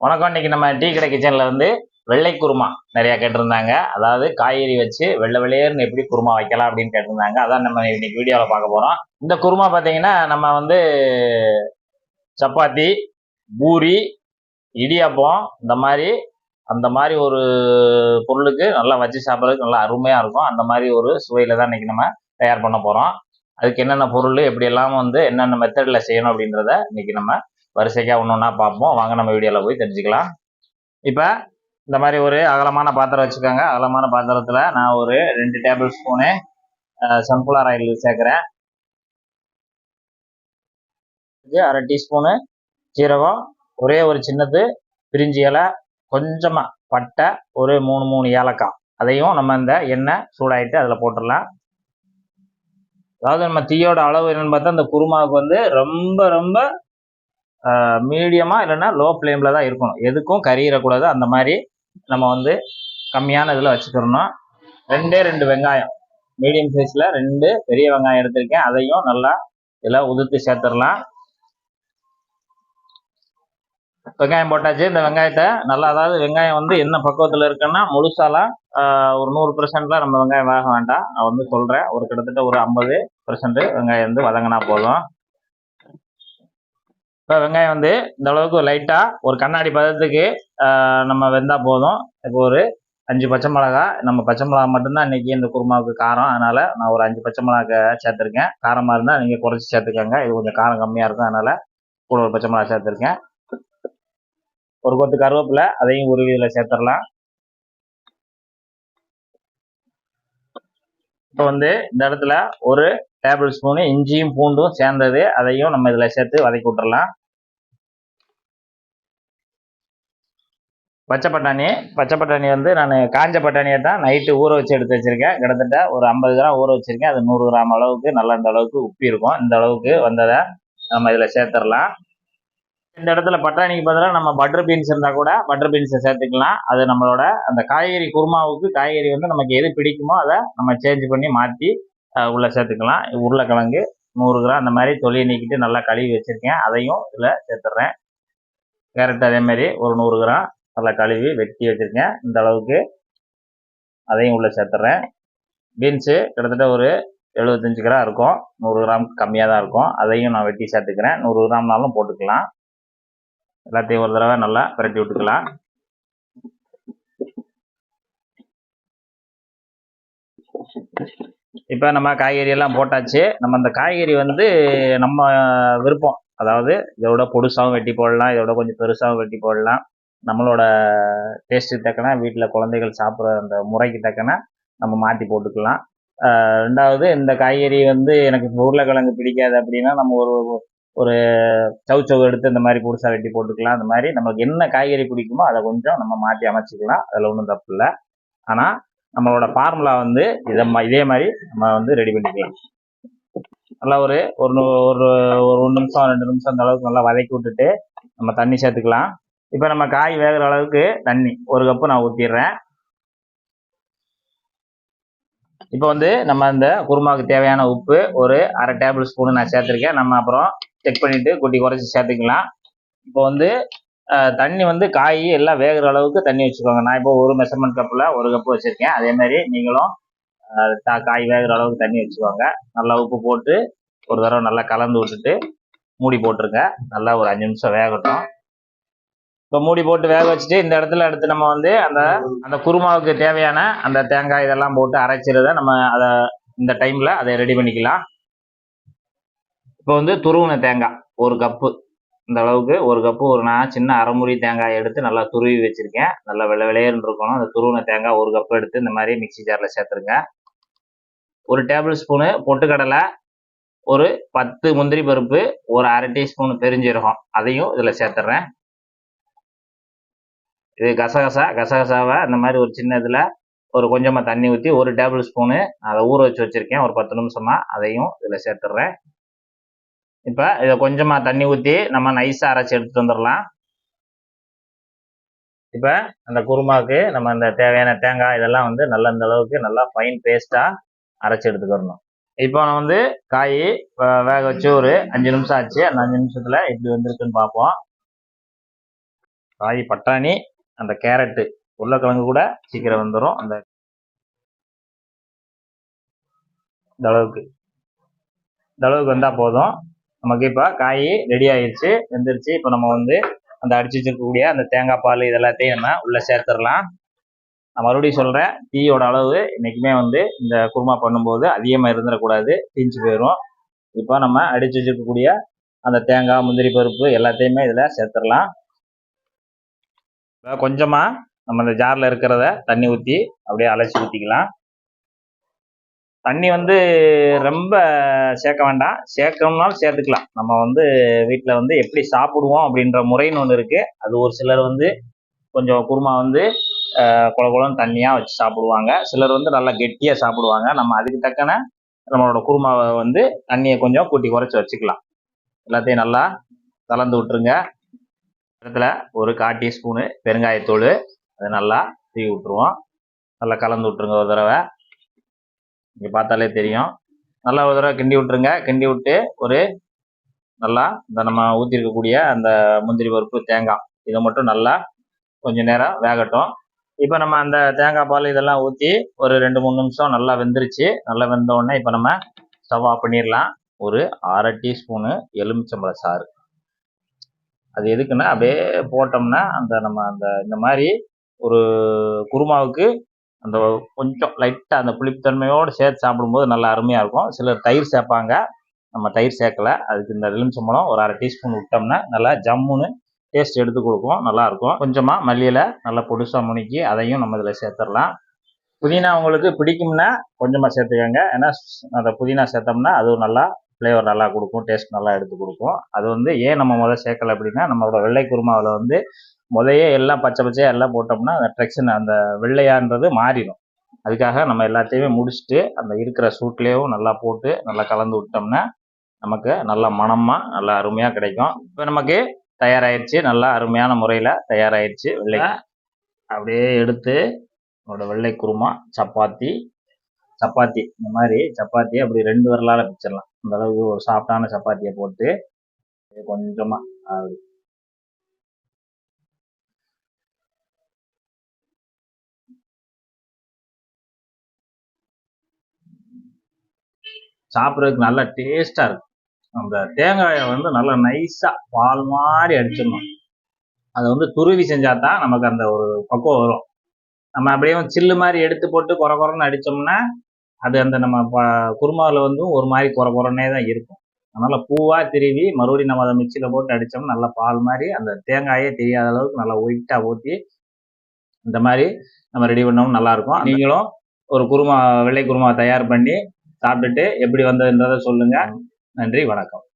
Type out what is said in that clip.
வணக்கம். இன்னைக்கு நம்ம டீ கடை கிச்சனில் வந்து வெள்ளை குருமா நிறையா கேட்டிருந்தாங்க. அதாவது காய்கறி வச்சு வெள்ளை வெள்ளையர்னு எப்படி குருமா வைக்கலாம் அப்படின்னு கேட்டிருந்தாங்க. அதான் நம்ம இன்னைக்கு வீடியோவில் பார்க்க போகிறோம் இந்த குருமா பார்த்தீங்கன்னா நம்ம வந்து சப்பாத்தி பூரி இடியாப்பம் இந்த மாதிரி அந்த மாதிரி ஒரு பொருளுக்கு நல்லா வச்சு சாப்பிட்றதுக்கு நல்லா அருமையாக இருக்கும். அந்த மாதிரி ஒரு சுவையில் தான் இன்னைக்கு நம்ம தயார் பண்ண போகிறோம் அதுக்கு என்னென்ன பொருள் எப்படியெல்லாம் வந்து என்னென்ன மெத்தடில் செய்யணும் அப்படின்றத இன்னைக்கு நம்ம வரிசைக்காக ஒன்று ஒன்றா பார்ப்போம். வாங்க நம்ம வீடியோவில் போய் தெரிஞ்சுக்கலாம். இப்போ இந்த மாதிரி ஒரு அகலமான பாத்திரம் வச்சுக்கோங்க. அகலமான பாத்திரத்தில் நான் ஒரு ரெண்டு டேபிள் ஸ்பூனு சன்ஃப்ளவர் ஆயில் சேர்க்குறேன். இது அரை டீஸ்பூனு சீரகம் ஒரே ஒரு சின்னது பிரிஞ்சி இலை கொஞ்சமாக பட்டை ஒரு மூணு மூணு ஏலக்காய். அதையும் நம்ம இந்த எண்ணெய் சூடாகிட்டு அதில் போட்டுடலாம். அதாவது நம்ம தீயோட அளவு என்னென்னு பார்த்தா இந்த குருமாவுக்கு வந்து ரொம்ப ரொம்ப மீடியமாக இல்லைன்னா லோ ஃப்ளேமில் தான் இருக்கணும். எதுக்கும் கறியிடக்கூடாது அந்த மாதிரி நம்ம வந்து கம்மியான இதில் வச்சுக்கிறணும். ரெண்டே ரெண்டு வெங்காயம். மீடியம் சைஸில் ரெண்டு பெரிய வெங்காயம் எடுத்திருக்கேன். அதையும் நல்லா இதில் உதுத்து சேர்த்துடலாம். வெங்காயம் போட்டாச்சு. இந்த வெங்காயத்தை நல்லா அதாவது வெங்காயம் வந்து என்ன பக்குவத்தில் இருக்குன்னா முழுசாலாம் ஒரு நூறு பெர்சன்ட்லாம் நம்ம வெங்காயம் வேக வேண்டாம். நான் வந்து சொல்கிறேன் ஒரு கிட்டத்தட்ட ஒரு ஐம்பது பெர்சன்ட் வெங்காயம் வந்து வதங்கினா போதும். இப்போ வெங்காயம் வந்து இந்த அளவுக்கு லைட்டாக ஒரு கண்ணாடி பதத்துக்கு நம்ம வெந்தால் போதும். இப்போ ஒரு அஞ்சு பச்சை மிளகா நம்ம பச்சை மிளகா மட்டும்தான் இன்றைக்கி இந்த குருமாவுக்கு காரம். அதனால் நான் ஒரு அஞ்சு பச்சை மிளகா சேர்த்துருக்கேன். காரமாக இருந்தால் நீங்கள் குறைச்சி சேர்த்துக்கோங்க. இது கொஞ்சம் காரம் கம்மியாக இருக்கும். அதனால் கூட ஒரு பச்சை மிளகா சேர்த்துருக்கேன். ஒரு கொத்து கருவேப்பிலை அதையும் உருவி இதில் சேர்த்துடலாம் இப்போ வந்து இந்த இடத்துல ஒரு டேபிள் ஸ்பூனு இஞ்சியும் பூண்டும் சேர்ந்தது. அதையும் நம்ம இதில் சேர்த்து வதக்கி விட்டுறலாம். பச்சை பட்டாணி. பச்சை பட்டாணி வந்து நான் காஞ்ச பட்டாணியை தான் நைட்டு ஊற வச்சு எடுத்து வச்சுருக்கேன். கிட்டத்தட்ட ஒரு ஐம்பது கிராம் ஊற வச்சுருக்கேன். அது நூறு கிராம் அளவுக்கு நல்லா இந்த அளவுக்கு உப்பி இருக்கும். இந்த அளவுக்கு வந்ததை நம்ம இதில் சேர்த்துடலாம். இந்த இடத்துல பட்டாணிக்கு பதிலாக நம்ம பட்டர் பீன்ஸ் இருந்தால் கூட பட்டர் பீன்ஸை சேர்த்துக்கலாம். அது நம்மளோட அந்த காய்கறி குருமாவுக்கு காய்கறி வந்து நமக்கு எது பிடிக்குமோ அதை நம்ம சேஞ்ச் பண்ணி மாற்றி உள்ளே சேர்த்துக்கலாம். உருளைக்கிழங்கு நூறு கிராம் அந்த மாதிரி தொலியை நீக்கிட்டு நல்லா கழுவி வச்சுருக்கேன். அதையும் இதில் சேர்த்துட்றேன். கேரட் அதேமாரி ஒரு நூறு கிராம் நல்லா கழுவி வெட்டி வச்சுருக்கேன். இந்த அளவுக்கு அதையும் உள்ளே சேர்த்துட்றேன். பீன்ஸு கிட்டத்தட்ட ஒரு எழுபத்தஞ்சு கிராம் இருக்கும். நூறு கிராம் கம்மியாக தான் இருக்கும். அதையும் நான் வெட்டி சேர்த்துக்கிறேன். நூறு கிராம்னாலும் போட்டுக்கலாம். எல்லாத்தையும் ஒரு தடவை நல்லா பிரட்டி விட்டுக்கலாம். இப்போ நம்ம காய்கறி எல்லாம் போட்டாச்சு. நம்ம அந்த காய்கறி வந்து நம்ம விருப்பம். அதாவது இதோட பொடுசாகவும் வெட்டி போடலாம் இதோட கொஞ்சம் பெருசாகவும் வெட்டி போடலாம். நம்மளோட டேஸ்ட்டுக்கு தக்கன வீட்டில் குழந்தைகள் சாப்பிட்ற அந்த முறைக்கு தக்கன நம்ம மாற்றி போட்டுக்கலாம். ரெண்டாவது இந்த காய்கறி வந்து எனக்கு உருளைக்கிழங்கு பிடிக்காது அப்படின்னா நம்ம ஒரு ஒரு சவு சவு எடுத்து இந்த மாதிரி புதுசாக வெட்டி போட்டுக்கலாம். அந்த மாதிரி நம்மளுக்கு என்ன காய்கறி பிடிக்குமோ அதை கொஞ்சம் நம்ம மாற்றி அமைச்சிக்கலாம். அதில் ஒன்றும் தப்பு இல்லை. ஆனால் நம்மளோட ஃபார்முலா வந்து இதை இதே மாதிரி நம்ம வந்து ரெடி பண்ணிக்கலாம். நல்லா ஒரு ஒரு ஒரு ஒரு நிமிஷம் ரெண்டு நிமிஷம் அந்த அளவுக்கு நல்லா வதக்கி விட்டுட்டு நம்ம தண்ணி சேர்த்துக்கலாம். இப்போ நம்ம காய் வேகிற அளவுக்கு தண்ணி ஒரு கப்பு நான் ஊற்றிடுறேன் இப்போ வந்து நம்ம இந்த குருமாவுக்கு தேவையான உப்பு ஒரு அரை டேபிள் ஸ்பூனு நான் சேர்த்துருக்கேன். நம்ம அப்புறம் செக் பண்ணிவிட்டு குட்டி குறைச்சி சேர்த்துக்கலாம். இப்போ வந்து தண்ணி வந்து காய் எல்லாம் வேகிற அளவுக்கு தண்ணி வச்சுக்கோங்க. நான் இப்போ ஒரு மெஷர்மெண்ட் கப்பில் ஒரு கப்பு வச்சுருக்கேன். அதேமாதிரி நீங்களும் காய் வேகிற அளவுக்கு தண்ணி வச்சுக்கோங்க. நல்லா உப்பு போட்டு ஒரு தடவை நல்லா கலந்து விட்டுட்டு மூடி போட்டுருங்க. நல்லா ஒரு அஞ்சு நிமிஷம் வேகட்டும். இப்போ மூடி போட்டு வேக வச்சுட்டு இந்த இடத்துல எடுத்து நம்ம வந்து அந்த அந்த குருமாவுக்கு தேவையான அந்த தேங்காய் இதெல்லாம் போட்டு அரைச்சிருத நம்ம அதை இந்த டைமில் அதை ரெடி பண்ணிக்கலாம். இப்போ வந்து துருவின தேங்காய் ஒரு கப்பு இந்த அளவுக்கு ஒரு கப்பு ஒரு நான் சின்ன அரைமுறி தேங்காய் எடுத்து நல்லா துருவி வச்சுருக்கேன். நல்லா வெள்ளை விளையர்னு இருக்கணும் அந்த துருவின தேங்காய் ஒரு கப்பு எடுத்து இந்த மாதிரி மிக்சி ஜாரில் சேர்த்துருங்க. ஒரு டேபிள் ஸ்பூனு பொட்டுக்கடலை ஒரு பத்து முந்திரி பருப்பு ஒரு அரை டீஸ்பூன் பெருஞ்சீரகம். அதையும் இதில் சேர்த்துட்றேன் இது கசகசா கசகசாவை அந்த மாதிரி ஒரு சின்ன இதில் ஒரு கொஞ்சமாக தண்ணி ஊற்றி ஒரு டேபிள் ஸ்பூனு அதை ஊற வச்சு வச்சுருக்கேன். ஒரு பத்து நிமிஷமாக அதையும் இதில் சேர்த்துட்றேன் இப்போ இதை கொஞ்சமாக தண்ணி ஊற்றி நம்ம நைஸாக அரைச்சி எடுத்துகிட்டு வந்துடலாம். இப்போ அந்த குருமாவுக்கு நம்ம இந்த தேவையான தேங்காய் இதெல்லாம் வந்து நல்ல இந்த அளவுக்கு நல்லா ஃபைன் பேஸ்ட்டாக அரைச்சி எடுத்துக்கிறணும் இப்போ நான் வந்து காய் வேக வச்சு ஒரு அஞ்சு நிமிஷம் ஆச்சு. அந்த அஞ்சு நிமிஷத்தில் எப்படி வந்திருக்குன்னு பார்ப்போம். காய் பட்டாணி அந்த கேரட்டு உருளைக்கிழங்கு கூட சீக்கிரம் வந்துடும் அந்த இந்த அளவுக்கு. இந்த அளவுக்கு வந்தால் போதும். நமக்கு இப்போ காய் ரெடி ஆயிடுச்சு வெந்துருச்சு. இப்போ நம்ம வந்து அந்த அடிச்சு வச்சிருக்கக்கூடிய அந்த தேங்காய் பால் இது எல்லாத்தையும் நம்ம உள்ளே சேர்த்துடலாம். நான் மறுபடியும் சொல்கிறேன் டீயோட அளவு இன்றைக்குமே வந்து இந்த குருமா பண்ணும்போது அதிகமாக இருந்துடக்கூடாது தீஞ்சு போயிடும் இப்போ நம்ம அடிச்சு வச்சிருக்கக்கூடிய அந்த தேங்காய் முந்திரி பருப்பு எல்லாத்தையுமே இதில் சேர்த்துடலாம். இப்போ கொஞ்சமாக நம்ம இந்த ஜாரில் இருக்கிறத தண்ணி ஊற்றி அப்படியே அலசி ஊற்றிக்கலாம் தண்ணி வந்து ரொம்ப சேர்க்க வேண்டாம். சேர்க்கணும்னாலும் சேர்த்துக்கலாம். நம்ம வந்து வீட்டில் வந்து எப்படி சாப்பிடுவோம் அப்படின்ற முறைன்னு ஒன்று இருக்குது அது ஒரு சிலர் வந்து கொஞ்சம் குருமா வந்து குல குள குளம் தண்ணியாக வச்சு சாப்பிடுவாங்க. சிலர் வந்து நல்லா கெட்டியாக சாப்பிடுவாங்க. நம்ம அதுக்கு தக்கன நம்மளோட குருமாவை வந்து தண்ணியை கொஞ்சம் கூட்டி குறைச்சி வச்சுக்கலாம். எல்லாத்தையும் நல்லா கலந்து விட்டுருங்க. இடத்துல ஒரு கால் டீஸ்பூனு பெருங்காயத்தூள் அதை நல்லா தீ விட்டுருவோம். நல்லா கலந்து விட்டுருங்க ஒரு தடவை. இங்கே பார்த்தாலே தெரியும். நல்லா ஒரு தடவை கிண்டி விட்டுருங்க. கிண்டி விட்டு ஒரு நல்லா இந்த நம்ம ஊற்றிருக்கக்கூடிய அந்த முந்திரி பருப்பு தேங்காய் இதை மட்டும் நல்லா கொஞ்சம் நேரம் வேகட்டும். இப்போ நம்ம அந்த தேங்காய் பால் இதெல்லாம் ஊற்றி ஒரு ரெண்டு மூணு நிமிஷம் நல்லா வெந்துருச்சு. நல்லா வெந்தோடனே இப்போ நம்ம ஸ்டவ் ஆஃப் பண்ணிடலாம். ஒரு அரை டீஸ்பூனு எலுமிச்சம்பழ சாறு. அது எதுக்குன்னா அப்படியே போட்டோம்னா அந்த நம்ம அந்த இந்த மாதிரி ஒரு குருமாவுக்கு அந்த கொஞ்சம் லைட்டாக அந்த புளிப்புத்தன்மையோடு சேர்த்து சாப்பிடும்போது நல்லா அருமையாக இருக்கும். சிலர் தயிர் சேர்ப்பாங்க. நம்ம தயிர் சேர்க்கல. அதுக்கு இந்த எலுமிச்சம்பழம் ஒரு அரை டீஸ்பூன் விட்டோம்னா நல்லா ஜம்முன்னு டேஸ்ட் எடுத்து கொடுக்கும். நல்லாயிருக்கும் கொஞ்சமாக மல்லியில் நல்லா பொடிசாக முணுக்கி அதையும் நம்ம இதில் சேர்த்துடலாம். புதினா உங்களுக்கு பிடிக்கும்னா கொஞ்சமாக சேர்த்துக்கோங்க. ஏன்னா அந்த புதினா சேர்த்தோம்னா அதுவும் நல்லா ஃப்ளேவர் நல்லா கொடுக்கும். டேஸ்ட் நல்லா எடுத்து கொடுக்கும். அது வந்து ஏன் நம்ம முதல்ல சேர்க்கல அப்படின்னா நம்மளோட வெள்ளை குருமாவில் வந்து முதையே எல்லாம் பச்சை பச்சையாக எல்லாம் போட்டோம்னா அந்த ட்ரெக்ஷன் அந்த வெள்ளையான்றது மாறிடும் அதுக்காக நம்ம எல்லாத்தையுமே முடிச்சுட்டு அந்த இருக்கிற சூட்லேயும் நல்லா போட்டு நல்லா கலந்து விட்டோம்னா நமக்கு நல்ல மனமாக நல்லா அருமையாக கிடைக்கும். இப்போ நமக்கு தயாராகிடுச்சு நல்லா அருமையான முறையில் தயாராகிடுச்சு வெள்ளை. அப்படியே எடுத்து நம்மளோட வெள்ளை குருமா சப்பாத்தி சப்பாத்தி. இந்த மாதிரி சப்பாத்தி அப்படி ரெண்டு வரலால் பிச்சிடலாம் அந்த அளவுக்கு ஒரு சாஃப்டான சப்பாத்தியை போட்டு கொஞ்சமாக அப்படி சாப்பிட்றதுக்கு நல்லா டேஸ்ட்டாக இருக்கும். அந்த தேங்காயை வந்து நல்லா நைஸாக பால் மாதிரி அடிச்சிடணும். அதை வந்து துருவி செஞ்சால் தான் நமக்கு அந்த ஒரு பக்குவம் வரும். நம்ம அப்படியே சில்லு மாதிரி எடுத்து போட்டு குறை குறைன்னு அடித்தோம்னா அது அந்த நம்ம ப குருமாவில் வந்து ஒரு மாதிரி குறை குறைனே தான் இருக்கும். அதனால் பூவாக திருவி மறுபடியும் நம்ம அதை மிக்சியில் போட்டு அடித்தோம்னா நல்லா பால் மாதிரி அந்த தேங்காயே தெரியாத அளவுக்கு நல்லா ஒயிட்டாக ஊற்றி இந்த மாதிரி நம்ம ரெடி பண்ணோம்னா நல்லாயிருக்கும் நீங்களும் ஒரு குருமா வெள்ளை குருமா தயார் பண்ணி சாப்பிட்டுட்டு எப்படி வந்ததுன்றதை சொல்லுங்க. நன்றி வணக்கம்.